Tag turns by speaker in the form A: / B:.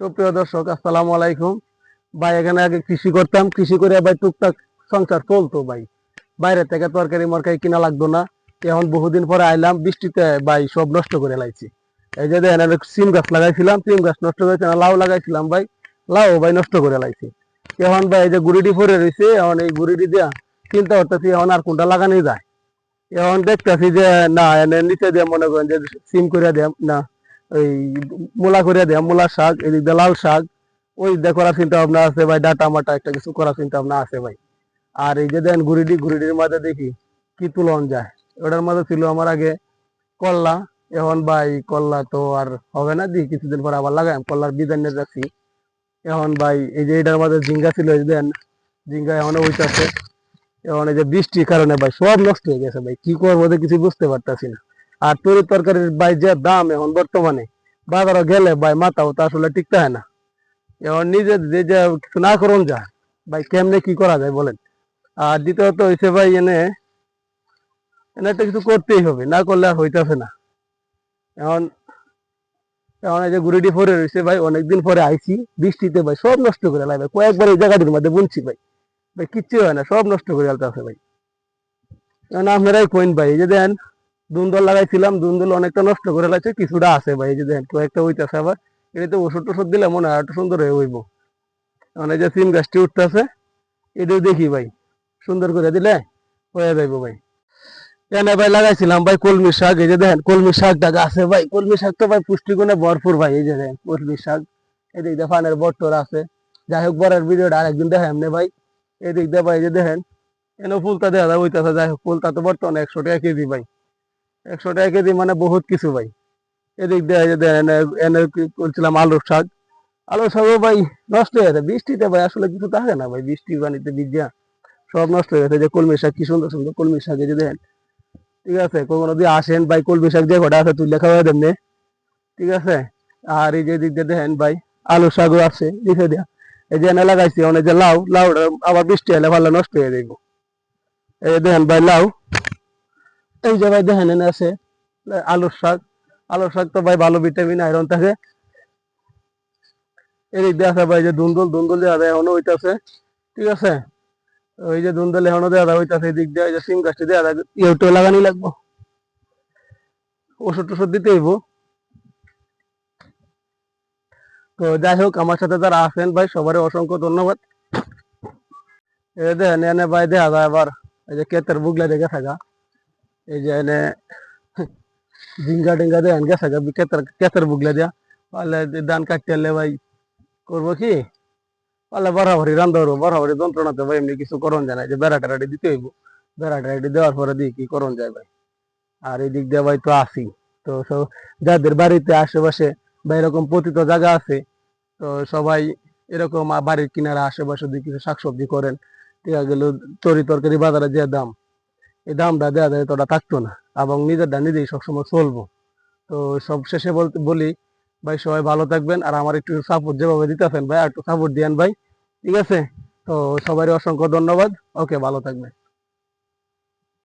A: সুপ্রিয় দর্শক, আসসালামু আলাইকুম। ভাই, এখানে আগে কৃষি করতাম। কৃষি করে ভাই টুকটাক সংসার চলতো ভাই। বাইরে থেকে তরকারি মরকারি কিনা লাগতো না। এখন বহুদিন পরে আইলাম, বৃষ্টিতে ভাই সব নষ্ট করে লাইছি। এই যে দেখেন সিম গাছ লাগাইছিলাম, সিম গাছ নষ্ট করেছে না লাউ লাগাইছিলাম ভাই। লাউ ভাই নষ্ট করে লাইছি। এখন ভাই এই যে গুড়িটি পরে রয়েছে এখন এই গুড়িটি দিয়া চিন্তা করতেছি, এখন আর কোনটা লাগানো যায়? এখন দেখতেছি যে, না, এনে নিচে দিয়ে মনে করেন যে সিম করে দিয়ে না। ওই মূলা করে দেয়া, মূলা শাক, এদিক দিয়ে লাল শাক, ওই দিয়ে করার চিন্তা ভাবনা আছে ভাই, ডাটা মাটা একটা কিছু করার চিন্তা ভাবনা আছে ভাই। আর এই যে দেন গুড়িডি, গুড়িডির মাঝে দেখি কি তুলন যায়। ওটার মাঝে ছিল আমার আগে কল্লা, এখন ভাই কল্লা তো আর হবে না দি, কিছুদিন পর আবার লাগাই কল্লার বিধান নিয়ে যাচ্ছি এখন ভাই এই যে এটার মাঝে ঝিঙ্গা ছিল, এই দেন ঝিঙ্গা এখন হইতাছে এখন এই যে বৃষ্টির কারণে ভাই সব নষ্ট হয়ে গেছে ভাই, কি করব কিছু বুঝতে পারতাছি না। আর তরি তরকারির ভাই যে দাম এখন বর্তমানে বাজারে গেলে ভাই মাথাও তো আসলে টিকতে হয় না। এখন নিজে যে যে কিছু না করুন যা, ভাই কেমনে কি করা যায় বলেন? আর দ্বিতীয়ত হয়েছে ভাই এনে এনে একটা কিছু করতেই হবে, না করলে আর হইতেছে না। এখন এখন এই যে গুড়িটি পরে রয়েছে ভাই, অনেকদিন পরে আইছি, বৃষ্টিতে ভাই সব নষ্ট করে ভাই কয়েকবার এই জায়গাটির মধ্যে বুনছি ভাই। ভাই কিচ্ছু হয় না, সব নষ্ট করে আলতে আছে ভাই। এখন আপনারাই কইন ভাই, এই যে দেন দুন্দল লাগাইছিলাম, দুন্দল অনেকটা নষ্ট করে লাগছে কিছুটা আছে ভাই, এই যে দেখেন, কয়েকটা হইতেছে আবার। এটাতে ওষুধ টষুধ দিলে মনে হয় একটু সুন্দর হয়ে হইব। মানে যে সিম গাছটি উঠতেছে, এটাও দেখি ভাই, সুন্দর করে দিলে হয়ে যাইব ভাই। এনে ভাই লাগাইছিলাম ভাই কলমি শাক, এই যে দেখেন, কলমি শাকটা আছে ভাই, কলমি শাক তো ভাই পুষ্টিগুণে ভরপুর ভাই, এই যে দেখেন, কলমি শাক। এদিক দিয়ে ফানের বট্টর আছে। যাই হোক বরের ভিডিওটা আরেকদিন দেখা এমনি ভাই। এদিক দিয়ে ভাই যে দেখেন, এনে ফুলটা দেওয়া যায় ওইটাছে যাই হোক ফুলটা তো বর্তমানে একশো টাকা কেজি ভাই। একশো টাকা কেজি মানে বহুত কিছু ভাই। এদিক দিয়ে করছিলাম আলুর শাক। আলুর শাকও ভাই নষ্ট হয়ে গেছে। বৃষ্টিতে ভাই আসলে কিছু থাকে না ভাই। বৃষ্টি পানিতে ভিজা, সব নষ্ট হয়ে গেছে। যে কলমি শাক, কি সুন্দর সুন্দর কলমি শাক এই যে দেখেন ঠিক আছে, কখনো যদি আসেন ভাই, কলমি শাক যে কটা আছে তুলে খাওয়া দেন ঠিক আছে? আর এই যে দিক দিয়ে দেখেন ভাই, আলু শাকও আছে, লিখে দিয়া। এই যে এনে লাগাইছি, অনেক যে লাউ, লাউটা আবার বৃষ্টি হলে ভালো নষ্ট হয়ে যাইব। এই দেখেন ভাই, লাউ। এই যে ভাই দেখেন আছে, আলুর শাক। আলুর শাক তো ভাই ভালো ভিটামিন আয়রন থাকে। এদিক দিয়ে আছে ভাই যে দুন্দুল দুন্দুল দেওয়া যায় এখনও হইতাছে, ঠিক আছে? ওই যে দুন্দুল এখনও দেওয়া যায় হইতাছে, এদিক দিয়ে এই যে সিম গাছটি দেওয়া যায় ইউটো লাগানি লাগবো। ওষুধ টষুধ দিতে হইব। তো যাই হোক, আমার সাথে যারা আছেন ভাই, সবারই অসংখ্য ধন্যবাদ। এই দেখেন, এনে ভাই দেখা যায় আবার, এই যে কেতের বুগলা দেখে থাকা। এই যে এনে জিঙ্গা টিঙ্গা দেন গেছে কেতের কেতের বুগলা দিয়া পারলে ধান কাটতে এলে ভাই করব কি পারলে বরাবরই রান্ধা হব বরাবরই যন্ত্রণাতে ভাই এমনি কিছু করণ যায় না যে বেড়া টেরাটি দিতে হইব বেড়া টেরাটি দেওয়ার পরে দিয়ে কি করণ যায় ভাই আর এই দিক দিয়ে ভাই তো আসি তো সব যাদের বাড়িতে আশেপাশে বা এরকম পতিত জায়গা আছে তো সবাই এরকম বাড়ির কিনারা আশেপাশে দিয়ে কিছু শাকসবজি করেন ঠিক গেল তরি তরকারি বাজারে যে দাম এই দামটা দেওয়া যায় তোটা থাকতো না। এবং নিজেরটা নিজেই সবসময় চলবো। তো সব শেষে বলতে, বলি, ভাই, সবাই ভালো থাকবেন আর আমার একটু সাপোর্ট যেভাবে দিতেছেন ভাই, আর একটু সাপোর্ট দিয়েন ভাই। ঠিক আছে? তো সবারই অসংখ্য ধন্যবাদ। ওকে, ভালো থাকবেন।